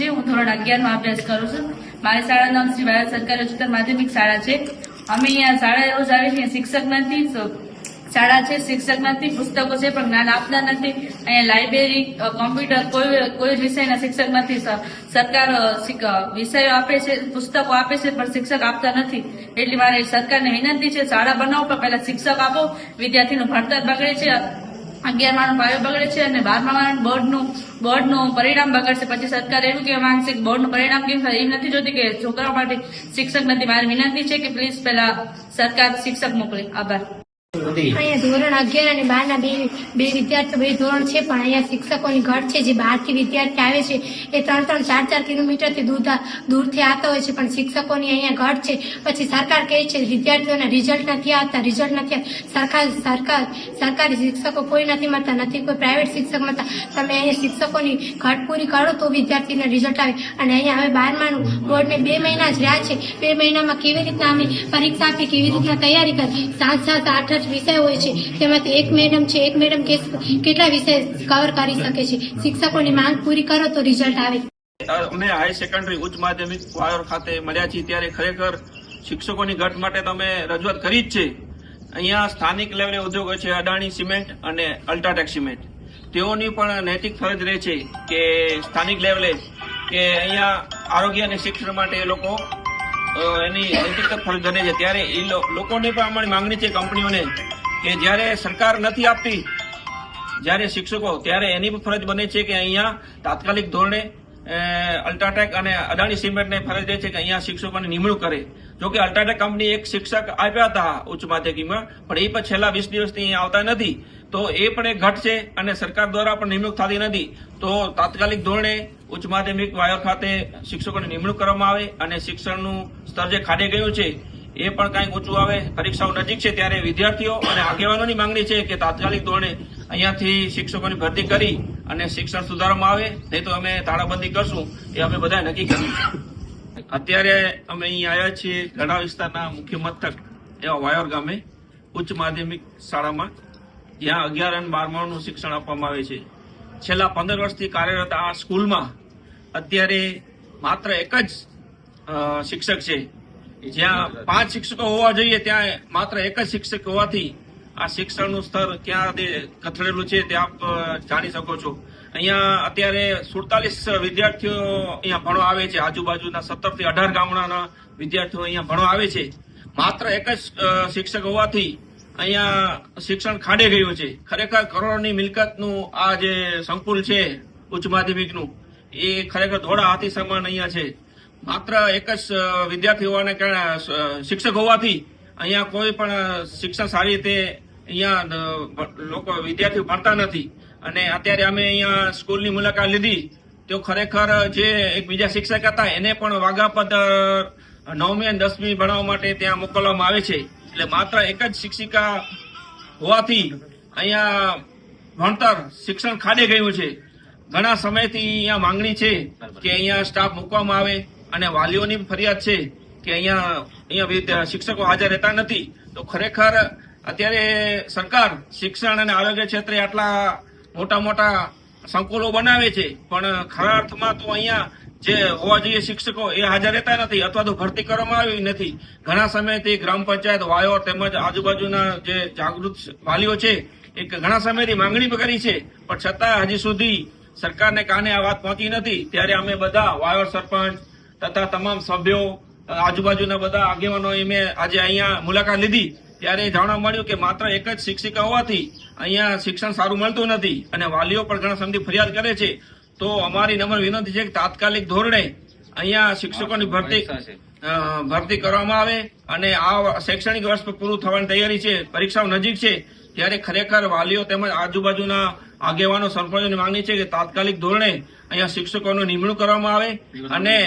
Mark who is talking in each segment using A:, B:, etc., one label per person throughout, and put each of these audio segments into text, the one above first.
A: છે. હું ધોરણ અગિયારમાં અભ્યાસ કરું છું. મારી શાળાનું નામ શ્રી ભારત સરકારી ઉચ્ચતર માધ્યમિક શાળા છે. અમે અહીંયા શાળા રોજ આવીએ છે શિક્ષક નથી શાળા છે શિક્ષક નથી પુસ્તકો છે, પણ જ્ઞાન આપતા નથી. અહીંયા લાઇબ્રેરી કોમ્પ્યુટર કોઈ કોઈ વિષયના શિક્ષક નથી સરકાર વિષયો આપે છે, પુસ્તકો આપે છે, પણ શિક્ષક આપતા નથી. એટલે મારે સરકારને વિનંતી છે, શાળા બનાવો, પણ પહેલા શિક્ષક આપો. વિદ્યાર્થીનું ભણતર બગડે છે. અગિયારમાનો પાયો બગડે છે અને બારમા બોર્ડનું બોર્ડનું પરિણામ બગડશે. પછી સરકાર એવું કહેવા માંગશે કે બોર્ડનું પરિણામ કેમ થાય? એ નથી જોતી કે છોકરાઓ માટે શિક્ષક નથી. મારી વિનંતી છે કે પ્લીઝ પહેલા સરકાર શિક્ષક મોકલે. આભાર.
B: અહીંયા ધોરણ અગિયાર અને બાર ના બે બે વિદ્યાર્થીઓ, બે ધોરણ છે, પણ અહીંયા શિક્ષકોની ઘટ છે, જે બહારથી વિદ્યાર્થી આવે છે, એ ત્રણ ત્રણ, ચાર ચાર કિલોમીટરથી દૂર દૂરથી આવતા હોય છે, પણ શિક્ષકોની અહીંયા ઘટ છે. પછી સરકાર કહે છે, વિદ્યાર્થીઓના રિઝલ્ટ નથી આવતા રિઝલ્ટ નથી. સરકાર સરકાર સરકારી શિક્ષકો કોઈ નથી મળતા, નથી કોઈ પ્રાઇવેટ શિક્ષક મળતા. તમે અહીંયા શિક્ષકોની ઘટ પૂરી કરો તો વિદ્યાર્થીને રિઝલ્ટ આવે. અને અહીંયા હવે બારમાનું બોર્ડને બે મહિના જ રહ્યા છે. બે મહિનામાં કેવી રીતના અમે પરીક્ષા આપી, કેવી રીતના તૈયારી કરી? સાત સાત, આઠ આઠ વિષય હોય છે. તેમાંથી એક મેડમ છે. એક મેડમ કેટલા વિષય કવર કરી શકે છે. શિક્ષકોની માંગ પૂરી કરો તો રિઝલ્ટ આવે.
C: અમે હાઈ સેકન્ડરી ઉચ્ચ માધ્યમિક વાયોર ખાતે મળ્યા છીએ ત્યારે ખરેખર શિક્ષકોની ઘટ માટે તમે રજૂઆત કરી જ છે. અહીંયા સ્થાનિક લેવલે ઉદ્યોગો છે. અદાણી સિમેન્ટ અને અલ્ટ્રાટેક સિમેન્ટ. તેઓની પણ નૈતિક ફરજ રહે છે કે સ્થાનિક લેવલે કે અહીંયા આરોગ્ય અને શિક્ષણ માટે એ લોકો એની ફરજ બને છે. ત્યારે એ લોકોને પણ અમારી માંગણી છે કંપનીઓને કે જ્યારે સરકાર નથી આપતી, જ્યારે શિક્ષકો, ત્યારે એની પણ ફરજ બને છે કે અહીંયા તાત્કાલિક ધોરણે અલ્ટ્રાટેક અને અદાણી સિમેન્ટને ફરજ રહે છે કે અહીંયા શિક્ષકોની નિમણૂક કરે. જો કે અલ્ટ્રાટેક કંપની એક શિક્ષક આપ્યા હતા ઉચ્ચ માધ્યમિકમાં, પણ એ પણ છેલ્લા વીસ દિવસથી આવતા નથી. તો એ પણ એક ઘટ છે અને સરકાર દ્વારા પણ નિમણૂક થતી નથી. તો તાત્કાલિક ધોરણે ઉચ્ચ માધ્યમિક વાયો ખાતે શિક્ષકોની નિમણૂક કરવામાં આવે અને શિક્ષણનું સ્તર જે ખાડે ગયું છે, એ પણ કાંઈક ઊંચું આવે. પરીક્ષાઓ નજીક છે ત્યારે વિદ્યાર્થીઓ અને આગેવાનોની માંગણી છે કે તાત્કાલિક ધોરણે અહીંયાથી શિક્ષકોની ભરતી કરી અને શિક્ષણ સુધારવામાં આવે. નહીં તો અમે તાળાબંધી કરશું. એ અમે બધા નક્કી કર્યું છે. અત્યારે અમે અહીં આવ્યા છીએ ગઢા વિસ્તારના મુખ્ય મથક એવા વાયોર ગામે, ઉચ્ચ માધ્યમિક શાળામાં, જ્યાં અગિયાર અને બારમાનું શિક્ષણ આપવામાં આવે છે. છેલ્લા પંદર વર્ષથી કાર્યરત આ સ્કૂલમાં અત્યારે માત્ર એક જ શિક્ષક છે. જ્યાં પાંચ શિક્ષકો હોવા જોઈએ, ત્યાં માત્ર એક જ શિક્ષક હોવાથી આ શિક્ષણનું સ્તર ક્યાં કથળેલું છે તે આપ જાણી શકો છો. અહીંયા અત્યારે સુડતાલીસ વિદ્યાર્થીઓ અહીંયા ભણવા આવે છે. આજુબાજુના સત્તરથી અઢાર ગામડાના વિદ્યાર્થીઓ અહીંયા ભણવા આવે છે. માત્ર એક જ શિક્ષક હોવાથી અહીંયા શિક્ષણ ખાડે ગયું છે. ખરેખર કરોડોની મિલકતનું આ જે સંકુલ છે, ઉચ્ચ માધ્યમિકનું, એ ખરેખર ધોળા હાથી સમાન અહીંયા છે. માત્ર એક જ વિદ્યાર્થી હોવાને કારણે શિક્ષક હોવાથી અહીંયા કોઈ પણ શિક્ષણ સારી રીતે અહીંયા લોકો વિદ્યાર્થીઓ ભણતા નથી. અને અત્યારે અમે અહીંયા સ્કૂલની મુલાકાત લીધી. તો ખરેખર જે એક બીજા શિક્ષક હતા, એને પણ વાઘાપદ નવમી અને દસમી ભણાવવા માટે ત્યાં મોકલવામાં આવે છે. એટલે માત્ર એક જ શિક્ષિકા હોવાથી અહીંયા ભણતર શિક્ષણ ખાડે ગયું છે. ઘણા સમયથી અહીંયા માંગણી છે કે અહીંયા સ્ટાફ મૂકવામાં આવે અને વાલીઓની ફરિયાદ છે કે અહીંયા અહીંયા શિક્ષકો હાજર રહેતા નથી. તો ખરેખર અત્યારે સરકાર શિક્ષણ અને આરોગ્ય ક્ષેત્રે આટલા મોટા મોટા સંકુલો બનાવે છે. પણ ખરા અર્થમાં તો અહીંયા જે હોવા જોઈએ શિક્ષકો એ હાજર રહેતા નથી અથવા તો ભરતી કરવામાં આવી નથી. ઘણા સમયથી ગ્રામ પંચાયત વાયો તેમજ આજુબાજુના જે જાગૃત વાલીઓ છે એ ઘણા સમયથી માંગણી કરી છે. પણ છતાં હજી સુધી સરકારને કાને આ વાત પહોંચી નથી. ત્યારે અમે બધા વાયોર સરપંચ તથા તમામ સભ્યો, આજુબાજુના બધા આગેવાનોએ મેં આજે અહીંયા મુલાકાત લીધી. ત્યારે જાણવા મળ્યું કે માત્ર એક જ શિક્ષિકા હોવાથી અહીંયા શિક્ષણ સારું મળતું નથી અને વાલીઓ પણ ઘણા સમયથી ફરિયાદ કરે છે. તો અમારી નમ્ર વિનંતી છે કે તાત્કાલિક ધોરણે અહીંયા શિક્ષકોની ભરતી ભરતી કરવામાં આવે અને આ શૈક્ષણિક વર્ષ પૂરું થવાની તૈયારી છે. પરીક્ષાઓ નજીક છે. ત્યારે ખરેખર વાલીઓ તેમજ આજુબાજુના આગેવાનો સરપંચોની માંગણી છે કે તાત્કાલિક ધોરણે અહીંયા શિક્ષકોનું નિમણૂક કરવામાં આવે અને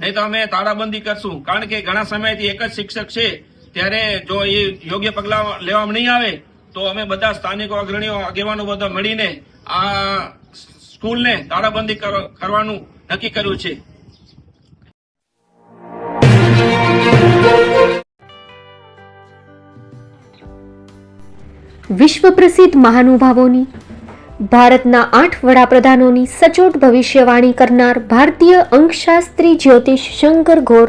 C: નહીં તો અમે તાળાબંધી કરશું. કારણ કે ઘણા સમયથી એક જ શિક્ષક છે. ત્યારે જો એ યોગ્ય પગલાં લેવામાં નહીં આવે, તો અમે બધા સ્થાનિકો અગ્રણીઓ, આગેવાનો બધા મળીને આ સ્કૂલને તાળાબંધી કરવાનું નક્કી કર્યું છે.
D: વિશ્વ પ્રસિદ્ધ મહાનુભાવોની, ભારતના આઠ વડાપ્રધાનોની સચોટ ભવિષ્યવાણી કરનાર ભારતીય અંકશાસ્ત્રી જ્યોતિષ શંકર ઘોર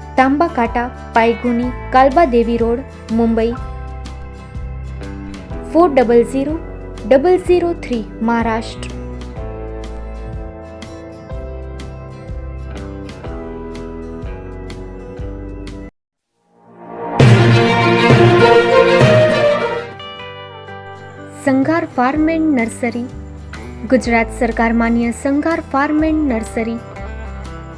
D: Tamba Kanta Pydhonie Kalba Devi road, Mumbai. Four double zero double zero three, Maharashtra. Sanghar farm and nursery. Gujarat સરકાર માન્ય સંઘાર ફાર્મ એન્ડ નર્સરી.